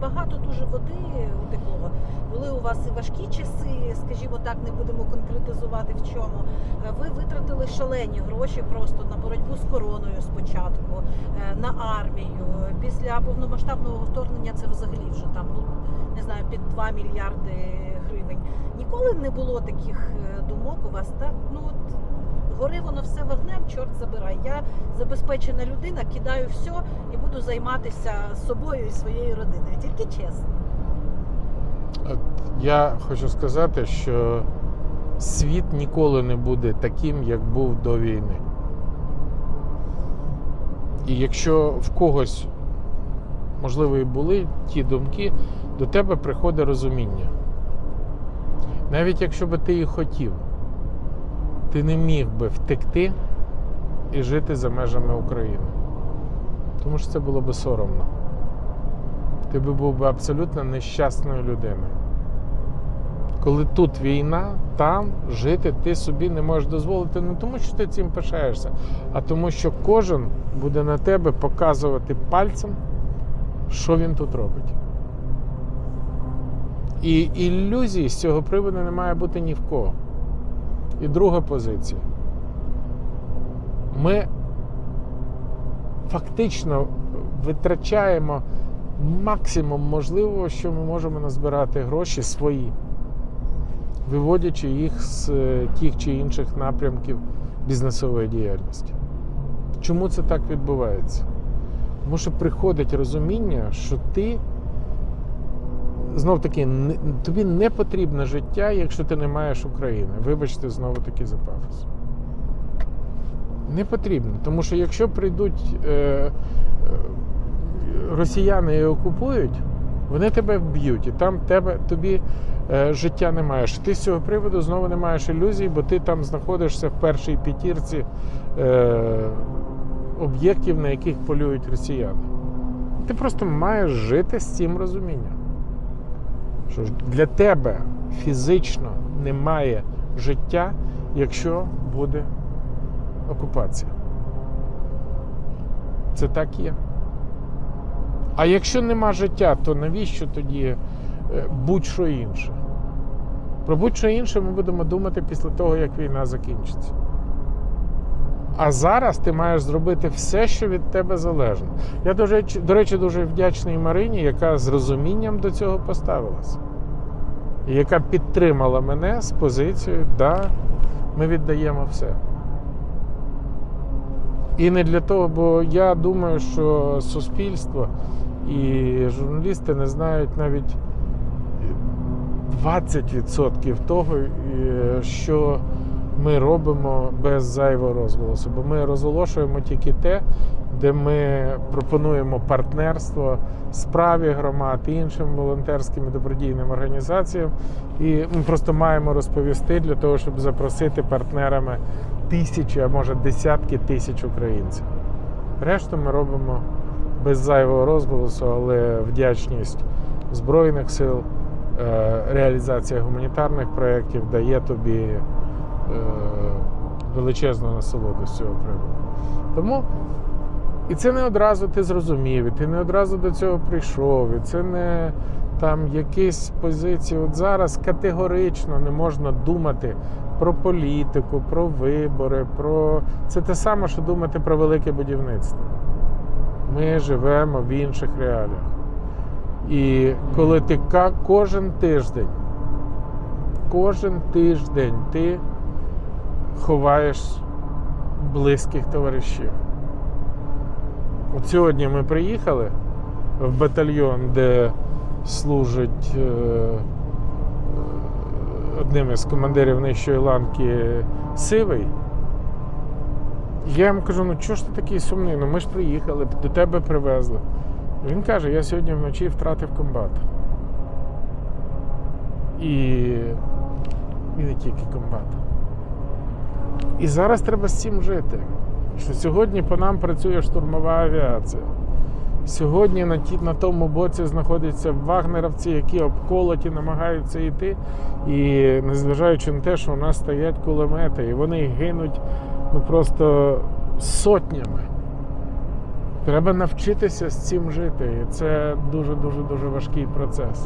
багато дуже води утекло. Були у вас і важкі часи, скажімо так, не будемо конкретизувати в чому. Е, Ви витратили шалені гроші просто на боротьбу з короною спочатку, е, на армію. Після повномасштабного вторгнення це взагалі вже там, ну не знаю, під 2 мільярди гривень. Ніколи не було таких е, думок у вас, так? Ну от гори воно все вогнем, чорт забирай. Я забезпечена людина, кидаю все буду займатися собою і своєю родиною. Тільки чесно. Я хочу сказати, що світ ніколи не буде таким, як був до війни. І якщо в когось, можливо, і були ті думки, до тебе приходить розуміння. Навіть якщо би ти і хотів, ти не міг би втекти і жити за межами України. Тому що це було би соромно. Ти би був би абсолютно нещасною людиною. Коли тут війна, там жити ти собі не можеш дозволити не тому, що ти цим пишаєшся, а тому, що кожен буде на тебе показувати пальцем, що він тут робить. І ілюзій з цього приводу не має бути ні в кого. І друга позиція. Ми фактично витрачаємо максимум можливого, що ми можемо назбирати гроші свої, виводячи їх з е, тих чи інших напрямків бізнесової діяльності. Чому це так відбувається? Тому що приходить розуміння, що ти знов таки тобі не потрібне життя, якщо ти не маєш України. Вибачте, знову таки за пафос. Не потрібно. Тому що якщо прийдуть е, е, росіяни і окупують, вони тебе вб'ють, і там тебе, тобі е, життя не маєш. Ти з цього приводу знову не маєш ілюзій, бо ти там знаходишся в першій п'ятірці е, об'єктів, на яких полюють росіяни. Ти просто маєш жити з цим розумінням. Що для тебе фізично немає життя, якщо буде окупація. Це так є. А якщо нема життя, то навіщо тоді е, будь-що інше? Про будь-що інше ми будемо думати після того, як війна закінчиться. А зараз ти маєш зробити все, що від тебе залежно. Я, речі, до речі, дуже вдячний Марині, яка з розумінням до цього поставилася. І яка підтримала мене з позицією, да, ми віддаємо все. І не для того, бо я думаю, що суспільство і журналісти не знають навіть 20% того, що ми робимо без зайвого розголосу. Бо ми розголошуємо тільки те, де ми пропонуємо партнерство справі громад іншим волонтерським і добродійним організаціям. І ми просто маємо розповісти для того, щоб запросити партнерами тисячі, а може десятки тисяч українців. Решту ми робимо без зайвого розголосу, але вдячність Збройних сил, е, реалізація гуманітарних проєктів дає тобі величезну насолоду з цього приводу. Тому і це не одразу ти зрозумів, і ти не одразу до цього прийшов, і це не там якісь позиції. От зараз категорично не можна думати про політику, про вибори, про це те саме, що думати про велике будівництво. Ми живемо в інших реаліях. І коли ти кожен тиждень, кожен тиждень ти ховаєш близьких товаришів. От сьогодні ми приїхали в батальйон, де служить е, е, одним із командирів нижчої ланки Сивий. Я йому кажу: ну чого ж ти такий сумний? Ну ми ж приїхали, до тебе привезли. Він каже, я сьогодні вночі втратив комбат. І, і не тільки комбат. І зараз треба з цим жити. Що сьогодні по нам працює штурмова авіація. Сьогодні на, ті, на тому боці знаходяться вагнеровці, які обколоті, намагаються йти. І незважаючи на те, що у нас стоять кулемети, і вони гинуть ну, просто сотнями. Треба навчитися з цим жити. І це дуже дуже дуже важкий процес.